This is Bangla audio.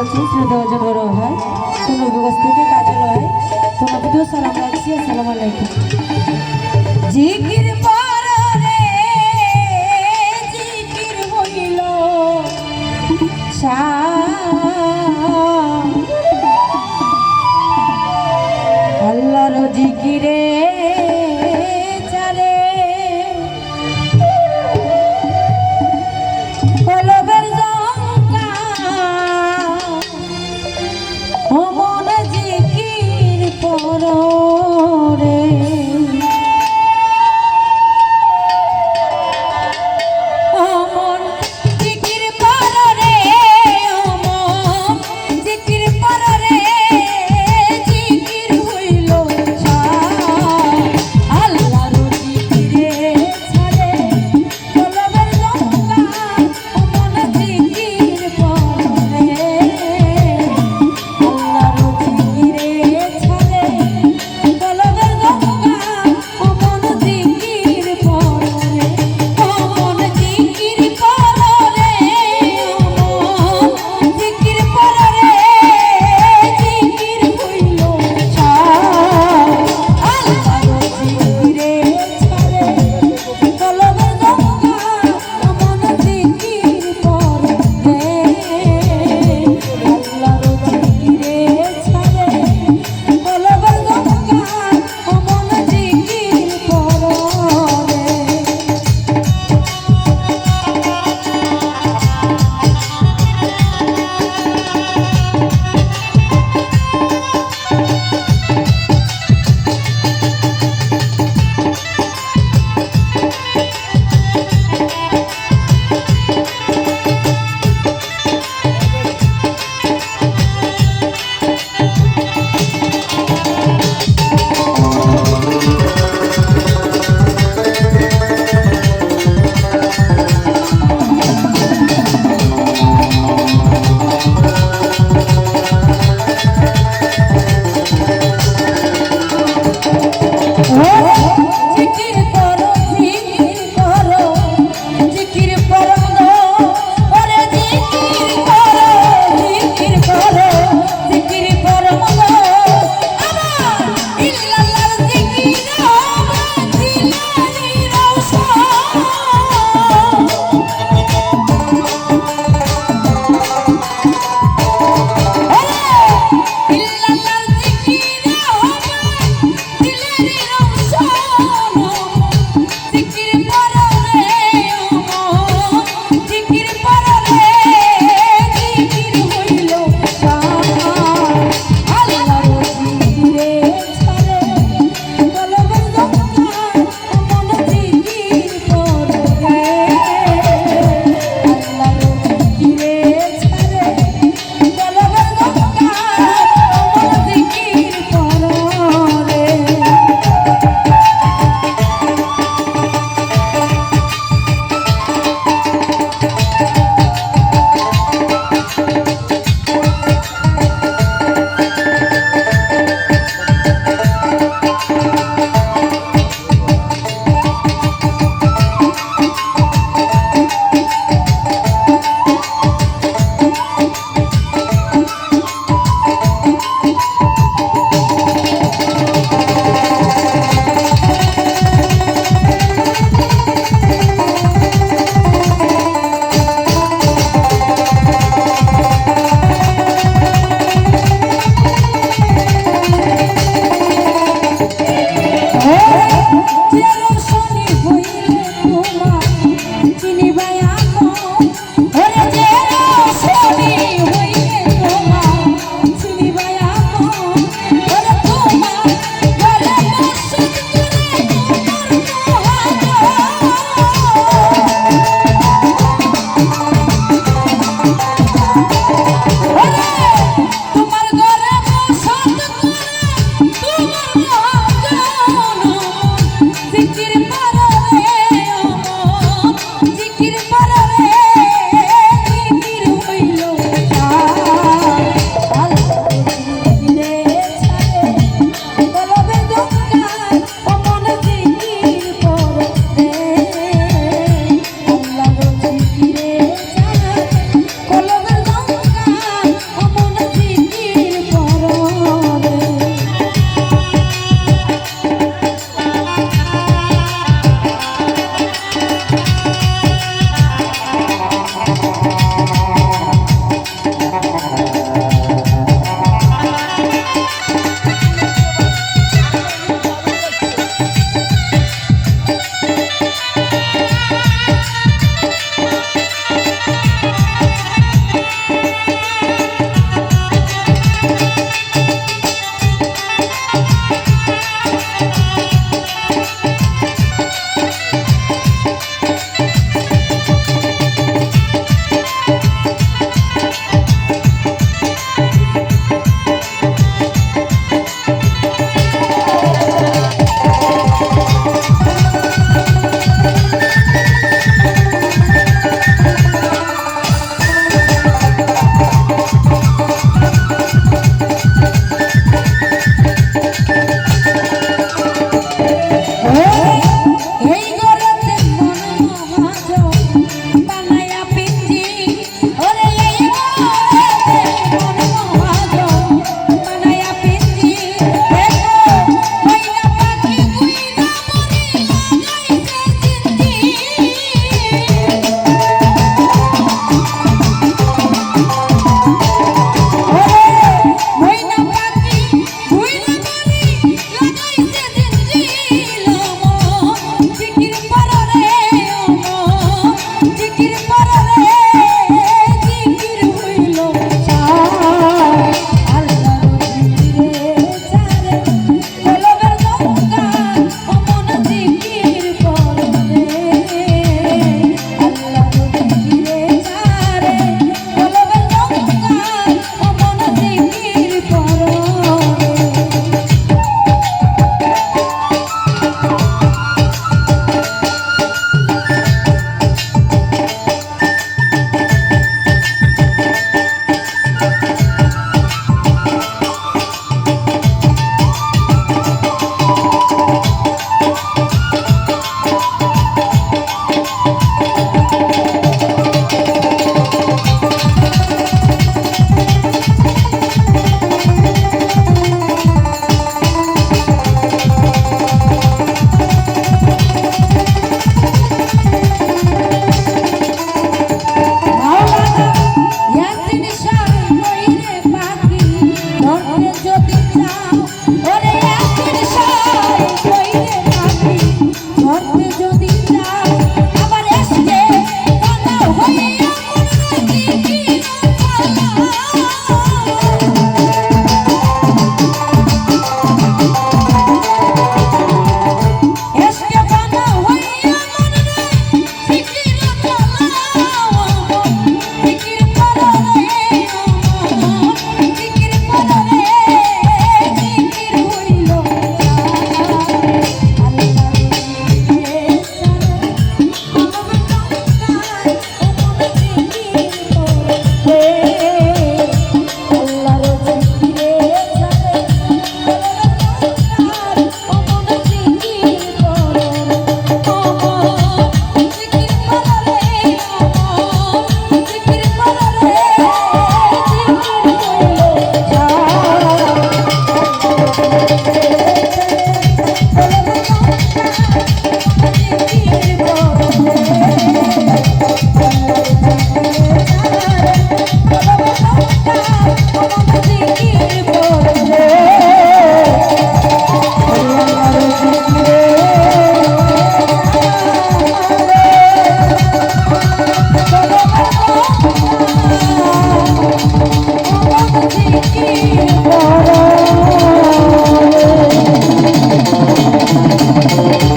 আছে শ্রদ্ধা অর্জন বড় হয়। সুন্দরবগজ থেকে কাজল হয় প্রতিও সালাম রাখছি, আসসালামু আলাইকুম। জিকির পরে হইল। আল্লাহর জিকিরে Oh, you.